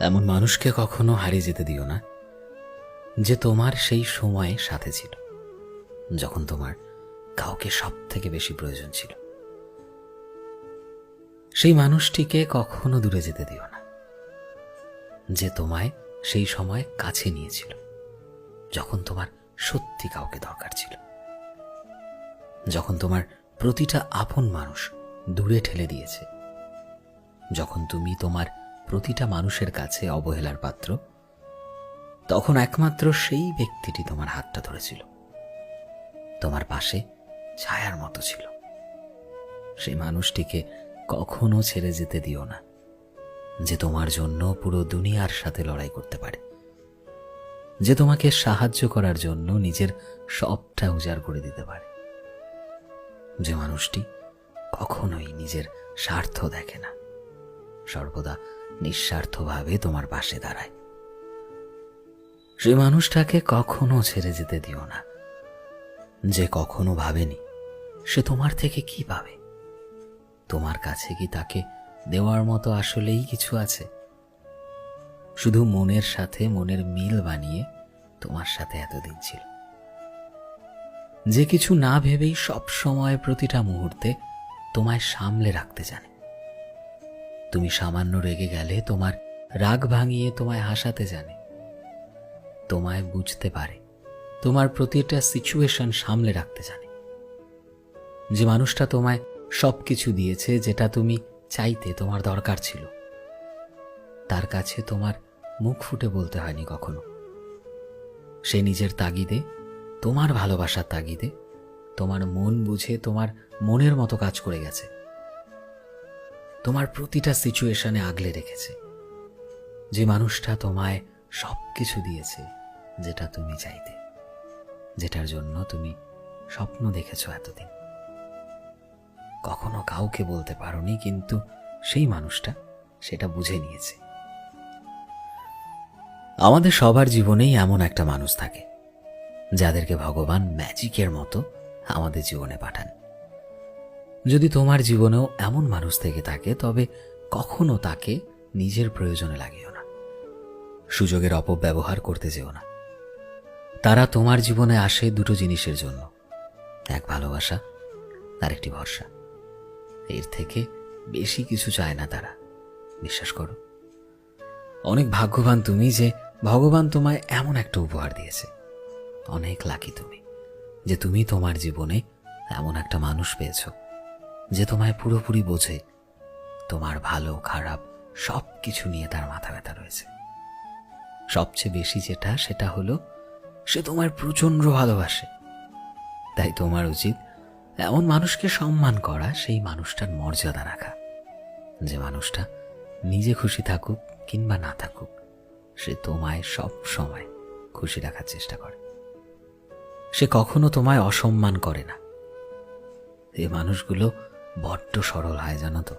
এমন মানুষকে কখনো হারিয়ে যেতে দিও না, যে তোমার সেই সময়ে সাথে ছিল, যখন তোমার কাউকে সব থেকে বেশি প্রয়োজন ছিল। সেই মানুষটিকে কখনো দূরে যেতে দিও না, যে তোমায় সেই সময় কাছে নিয়েছিল, যখন তোমার সত্যি কাউকে দরকার ছিল। যখন তোমার প্রতিটা আপন মানুষ দূরে ঠেলে দিয়েছে, যখন তুমি তোমার প্রতিটা মানুষের কাছে অবহেলার পাত্র, তখন একমাত্র সেই ব্যক্তিটি তোমার হাতটা ধরেছিল। তোমার পাশে ছায়ার মতো ছিল। সেই মানুষটিকে কখনো ছেড়ে যেতে দিও না, যে তোমার জন্য পুরো দুনিয়ার সাথে লড়াই করতে পারে। যে তোমাকে সাহায্য করার জন্য নিজের সবটা উজাড় করে দিতে পারে। যে মানুষটি কখনোই নিজের স্বার্থ দেখে না। সর্বদা নিঃস্বার্থভাবে তোমার পাশে দাঁড়ায়। সে মানুষটাকে কখনো ছেড়ে যেতে দিও না। যে কখনো ভাবেনি, সে তোমার থেকে কি পাবে? তোমার কাছে কি তাকে দেওয়ার মতো আসলেই কিছু আছে? শুধু মনের সাথে মনের মিল বানিয়ে তোমার সাথে এতদিন ছিল। যে কিছু না ভেবেই সব সময় প্রতিটা মুহূর্তে তোমায় সামলে রাখতে জানে। তুমি সামান্য রেগে গেলে তোমার রাগ ভাঙিয়ে তোমায় হাসাতে জানে। তোমায় বুঝতে পারে, তোমার প্রতিটা সিচুয়েশন সামলে রাখতে জানে। যে মানুষটা তোমায় সব কিছু দিয়েছে যেটা তুমি চাইতে তোমার দরকার ছিল, তার কাছে তোমার মুখ ফুটে বলতে হয়নি কখনো। সে নিজের তাগিদে, তোমার ভালোবাসার তাগিদে, তোমার মন বুঝে তোমার মনের মতো কাজ করে গেছে। তোমার প্রতিটা সিচুয়েশনে আগলে রেখেছে। যে মানুষটা তোমায় সব কিছু দিয়েছে, যেটা তুমি চাইতে, যেটার জন্য তুমি স্বপ্ন দেখেছ এতদিন। কখনো কাউকে বলতে পারোনি, কিন্তু সেই মানুষটা সেটা বুঝে নিয়েছে। আমাদের সবার জীবনেই এমন একটা মানুষ থাকে, যাদেরকে ভগবান ম্যাজিকের মতো আমাদের জীবনে পাঠান। যদি তোমার জীবনেও এমন মানুষ থেকে থাকে, তবে কখনো তাকে নিজের প্রয়োজনে লাগিও না। সুযোগের অপব্যবহার করতে যেও না। তারা তোমার জীবনে আসে দুটো জিনিসের জন্য, এক ভালোবাসা, আর একটি ভরসা। এর থেকে বেশি কিছু চায় না তারা, বিশ্বাস করো। অনেক ভাগ্যবান তুমি যে ভগবান তোমায় এমন একটা উপহার দিয়েছে। অনেক লাকি তুমি যে তুমি তোমার জীবনে এমন একটা মানুষ পেয়েছ। যে তোমায় পুরোপুরি বোঝে, তোমার ভালো, খারাপ সব কিছু নিয়ে তার মাথা ব্যথা রয়েছে। সবচেয়ে বেশি যেটা, সেটা হলো সে তোমার প্রচণ্ড ভালোবাসে। তাই তোমার উচিত এমন মানুষকে সম্মান করা, সেই মানুষটার মর্যাদা রাখা। যে মানুষটা নিজে খুশি থাকুক কিংবা না থাকুক, সে তোমায় সব সময় খুশি রাখার চেষ্টা করে। সে কখনো তোমায় অসম্মান করে না। এই মানুষগুলো বড্ড সরল হয় জানো তো।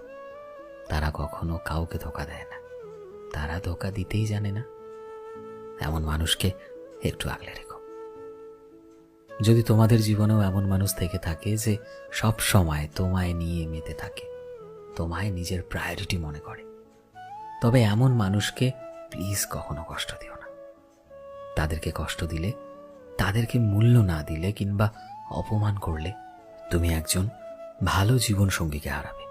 তারা কখনো কাউকে ধোকা দেয় না। তারা ধোকা দিতেই জানে না। এমন মানুষকে একটু আগলে রেখো। যদি তোমাদের জীবনেও এমন মানুষ থেকে থাকে যে সব সময় তোমায় নিয়ে মেতে থাকে, তোমায় নিজের প্রায়োরিটি মনে করে, তবে এমন মানুষকে প্লিজ কখনো কষ্ট দিও না। তাদেরকে কষ্ট দিলে, তাদেরকে মূল্য না দিলে কিংবা অপমান করলে তুমি একজন ভালো জীবন সঙ্গীকে হারাবে।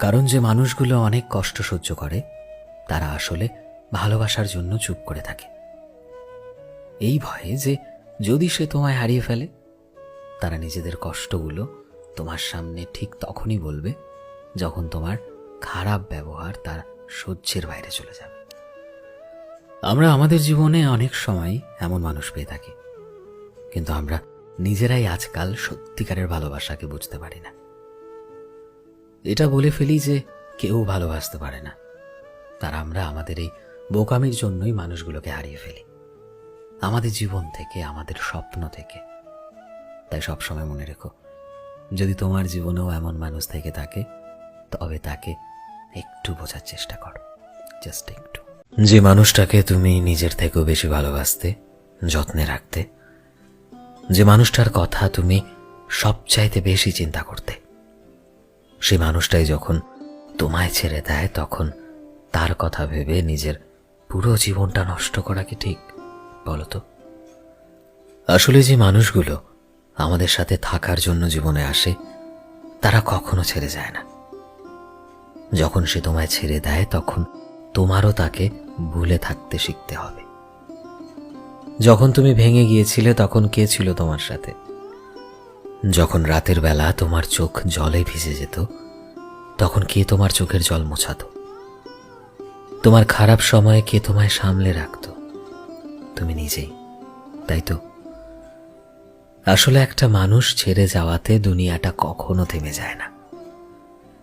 কারণ যে মানুষগুলো অনেক কষ্ট সহ্য করে, তারা আসলে ভালোবাসার জন্য চুপ করে থাকে। এই ভয়ে যে যদি সে তোমায় হারিয়ে ফেলে, তারা নিজেদের কষ্টগুলো তোমার সামনে ঠিক তখনই বলবে যখন তোমার খারাপ ব্যবহার তার সহ্যের বাইরে চলে যাবে। আমরা আমাদের জীবনে অনেক সময় এমন মানুষ পেয়ে থাকি, কিন্তু আমরা নিজেরাই আজকাল সত্যিকারের ভালোবাসাকে বুঝতে পারি না। এটা বলে ফেলি যে কেউ ভালোবাসতে পারে না। তার আমরা আমাদের এই বোকামির জন্যই মানুষগুলোকে হারিয়ে ফেলি। আমাদের জীবন থেকে, আমাদের স্বপ্ন থেকে। তাই সবসময় মনে রেখো, যদি তোমার জীবনেও এমন মানুষ থেকে থাকে, তবে তাকে একটু বোঝার চেষ্টা করো। জাস্ট একটু। যে মানুষটাকে তুমি নিজের থেকেও বেশি ভালোবাসতে, যত্নে রাখতে যে মানুষটার কথা তুমি সবচাইতে বেশি চিন্তা করতে। সেই মানুষটাই যখন তোমায় ছেড়ে দেয়, তখন তার কথা ভেবে নিজের পুরো জীবনটা নষ্ট করা কি ঠিক, বলো তো? আসলে যে মানুষগুলো আমাদের সাথে থাকার জন্য জীবনে আসে, তারা কখনো ছেড়ে যায় না। যখন সে তোমায় ছেড়ে দেয়, তখন তোমারও তাকে ভুলে থাকতে শিখতে হবে। যখন তুমি ভেঙে গিয়েছিলে, তখন কে ছিল তোমার সাথে? যখন রাতের বেলা তোমার চোখ জলে ভিজে যেত, তখন কে তোমার চোখের জল মোছাতো? তোমার খারাপ সময়ে কে তোমায় সামলে রাখতো? তুমি নিজেই, তাই তো? আসলে একটা মানুষ ছেড়ে যাওয়াতে দুনিয়াটা কখনো থেমে যায় না।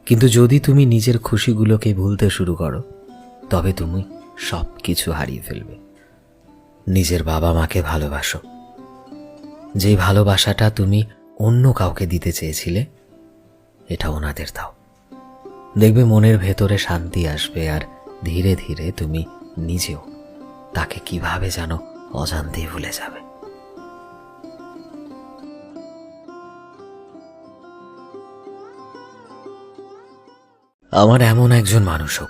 কিন্তু যদি তুমি নিজের খুশিগুলোকে ভুলতে শুরু করো, তবে তুমি সব কিছু হারিয়ে ফেলবে। নিজের বাবা মাকে ভালোবাসো। যে ভালোবাসাটা তুমি অন্য কাউকে দিতে চেয়েছিলে, এটা ওনাদের দাও। দেখবে মনের ভেতরে শান্তি আসবে আর ধীরে ধীরে তুমি নিজেও তাকে কীভাবে যেন অজান্তেই ভুলে যাবে। আমার এমন একজন মানুষ হোক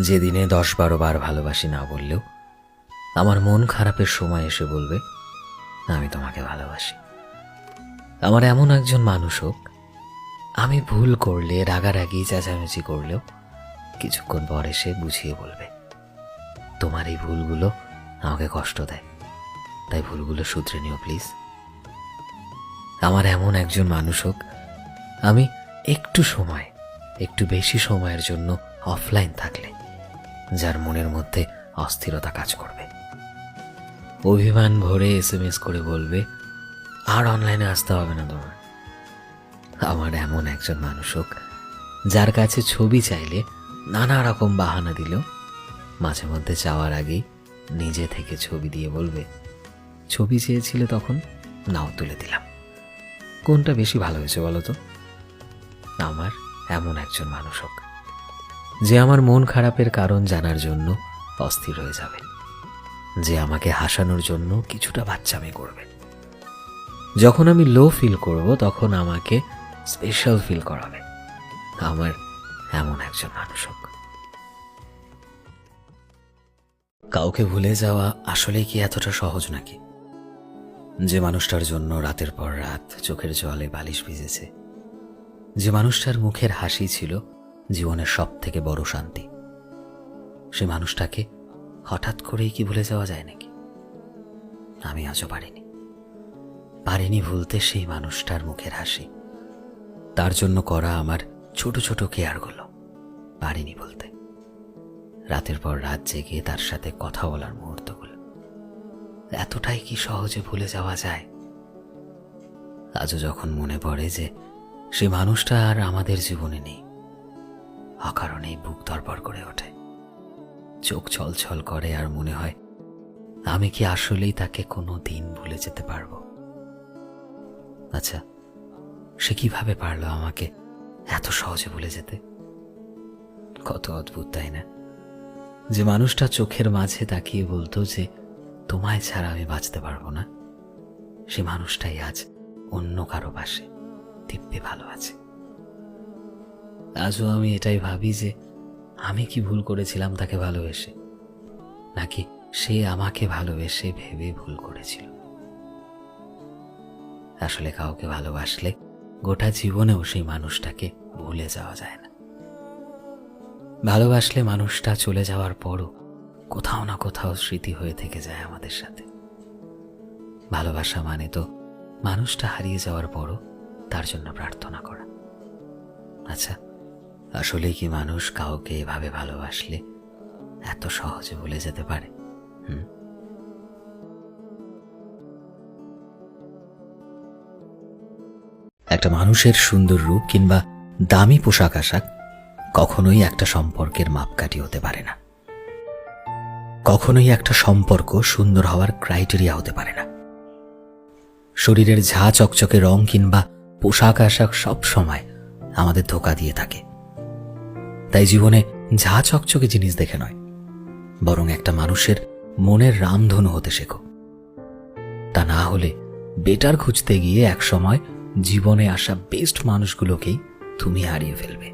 যেদিনে দশ বারো বার ভালোবাসি না বললেও আমার মন খারাপের সময় এসে বলবে, আমি তোমাকে ভালোবাসি। আমার এমন একজন মানুষ হোক, আমি ভুল করলে, রাগারাগি, চেঁচামেচি করলেও কিছুক্ষণ পর এসে বুঝিয়ে বলবে, তোমার এই ভুলগুলো আমাকে কষ্ট দেয়। তাই ভুলগুলো শুধরে নিও, প্লিজ। আমার এমন একজন মানুষ হোক, আমি একটু সময়, একটু বেশি সময়ের জন্য অফলাইন থাকলে, যার মনের মধ্যে অস্থিরতা কাজ করবে। অভিমান ভরে এস এম এস করে বলবে, আর অনলাইনে আসতে হবে না তোমার। আমার এমন একজন মানুষ হোক, যার কাছে ছবি চাইলে নানা রকম বাহানা দিলেও মাঝে মধ্যে চাওয়ার আগেই নিজে থেকে ছবি দিয়ে বলবে, ছবি চেয়েছিলে তখন, নাও তুলে দিলাম। কোনটা বেশি ভালো হয়েছে বলো তো? আমার এমন একজন মানুষ হোক, যে আমার মন খারাপের কারণ জানার জন্য অস্থির হয়ে যাবে। যে আমাকে হাসানোর জন্য কিছুটা বাচ্চামি করবে। যখন আমি লো ফিল করব, তখন আমাকে স্পেশাল ফিল করাবে। আমার এমন একজন মানুষ কাউকে ভুলে যাওয়া আসলে কি এতটা সহজ নাকি? যে মানুষটার জন্য রাতের পর রাত চোখের জলে বালিশ ভিজেছে। যে মানুষটার মুখের হাসি ছিল জীবনের সব থেকে বড় শান্তি। সে মানুষটাকে হঠাৎ করেই কি ভুলে যাওয়া যায় নাকি? আমি আজও পারিনি। পারিনি ভুলতে সেই মানুষটার মুখের হাসি। তার জন্য করা আমার ছোট ছোট কেয়ারগুলো। পারিনি বলতে। রাতের পর রাত জেগে তার সাথে কথা বলার মুহূর্তগুলো। এতটাই কি সহজে ভুলে যাওয়া যায়? আজও যখন মনে পড়ে যে সে মানুষটা আর আমাদের জীবনে নেই, অকারণেই বুক ধরপড় করে ওঠে। চোখ ছলছল করে আর মনে হয়, আমি কি আসলেই তাকে কোনো দিন ভুলে যেতে পারব? আচ্ছা সে কীভাবে পারল আমাকে এত সহজে ভুলে যেতে? কত অদ্ভুত, তাই না? যে মানুষটা চোখের মাঝে তাকিয়ে বলতো যে, তোমায় ছাড়া আমি বাঁচতে পারব না, সে মানুষটাই আজ অন্য কারও পাশে দিব্যে ভালো আছে। আজও আমি এটাই ভাবি যে আমি কি ভুল করেছিলাম তাকে ভালোবেসে? নাকি সে আমাকে ভালোবেসে ভেবে ভুল করেছিল? আসলে কাউকে ভালোবাসলে গোটা জীবনেও সেই মানুষটাকে ভুলে যাওয়া যায় না। ভালোবাসলে মানুষটা চলে যাওয়ার পরও কোথাও না কোথাও স্মৃতি হয়ে থেকে যায় আমাদের সাথে। ভালোবাসা মানে তো মানুষটা হারিয়ে যাওয়ার পরও তার জন্য প্রার্থনা করা। আচ্ছা আসলে কি মানুষ কাউকে এভাবে ভালোবাসলে? এত সহজে ভুলে যেতে পারে, হুম? একটা মানুষের সুন্দর রূপ কিংবা দামি পোশাক আশাক কখনোই একটা সম্পর্কের মাপকাঠি হতে পারে না। কখনোই একটা সম্পর্ক সুন্দর হওয়ার ক্রাইটেরিয়া হতে পারে না। শরীরের ঝা চকচকে রং কিংবা পোশাক আশাক সব সময় আমাদের ধোকা দিয়ে থাকে। তাই জীবনে ঝা চকচকে জিনিস দেখে নয়, বরং একটা মানুষের মনের রামধনু হতে শেখো। তা না হলে বেটার খুঁজতে গিয়ে একসময় জীবনে আসা বেস্ট মানুষগুলোকেই তুমি হারিয়ে ফেলবে।